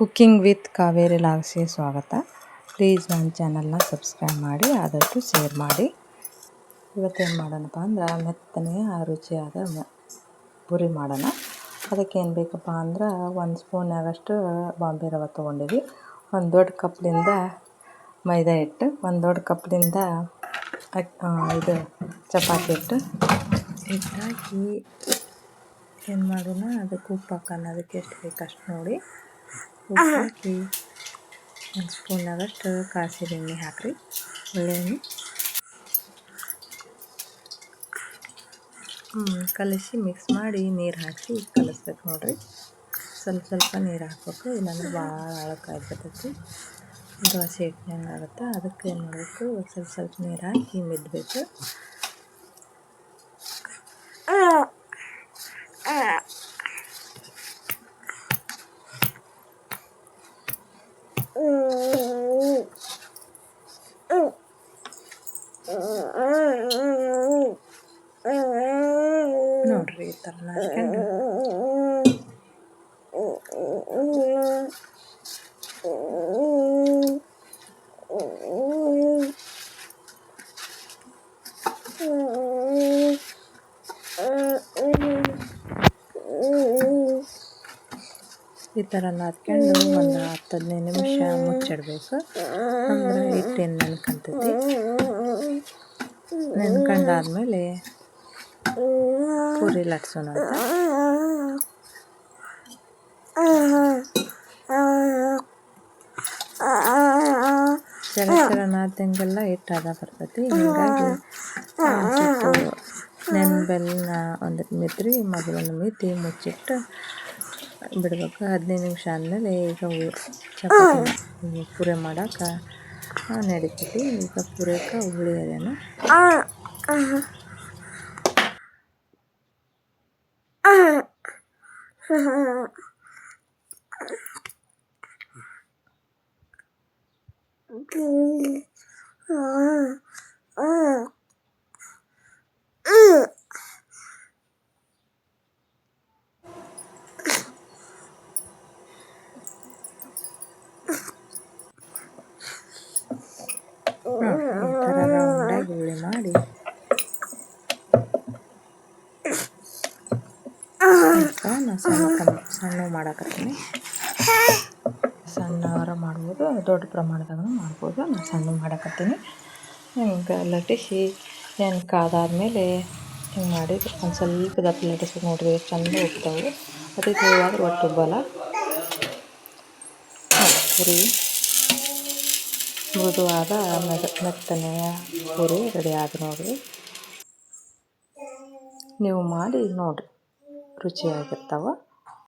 Cooking with Kaveri ಲಾಗ್ಸ್ಗೆ ಸ್ವಾಗತ. Please ನನ್ನ ಚಾನಲ್ನ ಸಬ್ಸ್ಕ್ರೈಬ್ ಮಾಡಿ, ಆದಷ್ಟು ಶೇರ್ ಮಾಡಿ. ಇವತ್ತೇನು ಮಾಡೋಣಪ್ಪ ಅಂದ್ರೆ ಮೆತ್ತನೆಯ ರುಚಿಯಾದ ಪುರಿ ಮಾಡೋಣ. ಅದಕ್ಕೆ ಏನು ಬೇಕಪ್ಪ ಅಂದ್ರೆ ಒಂದು ಸ್ಪೂನಾಗಷ್ಟು ಬಾಂಬೆ ರವೆ ತೊಗೊಂಡಿವಿ. ಒಂದು ದೊಡ್ಡ ಕಪ್ಲಿಂದ ಮೈದಾ ಹಿಟ್ಟು, ಒಂದು ದೊಡ್ಡ ಕಪ್ಲಿಂದ ಇದು ಚಪಾತಿ ಹಿಟ್ಟು. ಹಿಟ್ಟು ಹಾಕಿ ಏನು ಮಾಡೋಣ, ಅದಕ್ಕೆ ಉಪ್ಪು ಹಾಕೋಣ. ಅದಕ್ಕೆ ಎಷ್ಟು ಬೇಕು ನೋಡಿ. ಹಾಕಿ ಒಂದು ಸ್ಪೂನಾಗಷ್ಟು ಕಾಸಿದ ಎಣ್ಣೆ ಹಾಕಿರಿ. ಒಳ್ಳೆ ಎಣ್ಣೆ. ಹ್ಞೂ ಕಲಸಿ ಮಿಕ್ಸ್ ಮಾಡಿ ನೀರು ಹಾಕಿ ಕಲಿಸ್ಬೇಕು ನೋಡಿರಿ. ಸ್ವಲ್ಪ ಸ್ವಲ್ಪ ನೀರು ಹಾಕ್ಬೇಕು, ಇಲ್ಲಾಂದ್ರೆ ಭಾಳ ಆಳಕ್ಕಾಗ್ಬಿಡ್ತೈತಿ ದೋಸೆ ಹಿಟ್ಟಿನಂಗೆ ಆಗುತ್ತೆ ಅದಕ್ಕೆ ಏನು ಮಾಡಬೇಕು ಸ್ವಲ್ಪ ಸ್ವಲ್ಪ ನೀರು ಹಾಕಿ ಮಿದ್ಬೇಕು ನೋಡ್ರಿ ಈ ಥರ ಈ ಥರ ನಾದ್ಕೊಂಡು ಒಂದು ಹತ್ತು ಹದಿನೈದು ನಿಮಿಷ ಮುಚ್ಚಿಡ್ಬೇಕು. ಅಂದ್ರೆ ಹಿಟ್ಟೇನು ನೆನ್ಕೊಂತೈತಿ ನೆನ್ಕೊಂಡಾದ್ಮೇಲೆ ಪೂರಿ ಲಟ್ಸೋಣ ಅಂತ. ಸರ ನಾದ್ದಂಗೆಲ್ಲ ಹಿಟ್ಟು ಹದ ಬರ್ತೈತಿ. ಹೀಗಾಗಿ ಸ್ವಲ್ಪ ಒಂದ್ ಮಿದ್ರಿ ಮೊದಲನ್ನು ಮಿತಿ ಮುಚ್ಚಿಟ್ಟು ಬಿಡ್ಬೇಕು. ಹದಿನೈದು ನಿಮಿಷ ಆದಮೇಲೆ ಈಗ ಚಪಾತಿ, ಪೂರಿ ಮಾಡೋಕೆ ನಡೀತೈತಿ ಈಗ ಪೂರೈಕೆ ಹುಳಿ ಅದೇನು ಈ ಮಾಡಿ ನಾನು ಸಣ್ಣ ಸಣ್ಣ ಮಾಡಾಕತ್ತೀನಿ. ಸಣ್ಣವರ ಮಾಡ್ಬೋದು, ದೊಡ್ಡ ಪ್ರಮಾಣದಾಗ ಮಾಡ್ಬೋದು. ನಾನು ಸಣ್ಣ ಮಾಡಕತ್ತೀನಿ. ಹಿಂಗೆ ಲಟ್ಟಿಸಿ ಏನು ಕಾದಾದ್ಮೇಲೆ ಹಿಂಗೆ ಮಾಡಿ ಒಂದು ಸ್ವಲ್ಪ ದಪ್ಪ ಲಟ್ಟಿಸಿ ಎಷ್ಟು ಚಂದ ಹೋಗ್ತಾವೆ. ಅದಕ್ಕೆ ಹೋಗಾದ್ರೆ ಒಟ್ಟು ಹಾಂ ಪುರಿ ಮೃದುವಾದ ಮೆದ ಮೆತ್ತನೆಯ ಹುರಿ ರೆಡಿ ಆದ ನೋಡಿ ನೀವು ಮಾಡಿ ನೋಡಿರಿ ರುಚಿಯಾಗಿರ್ತಾವೆ.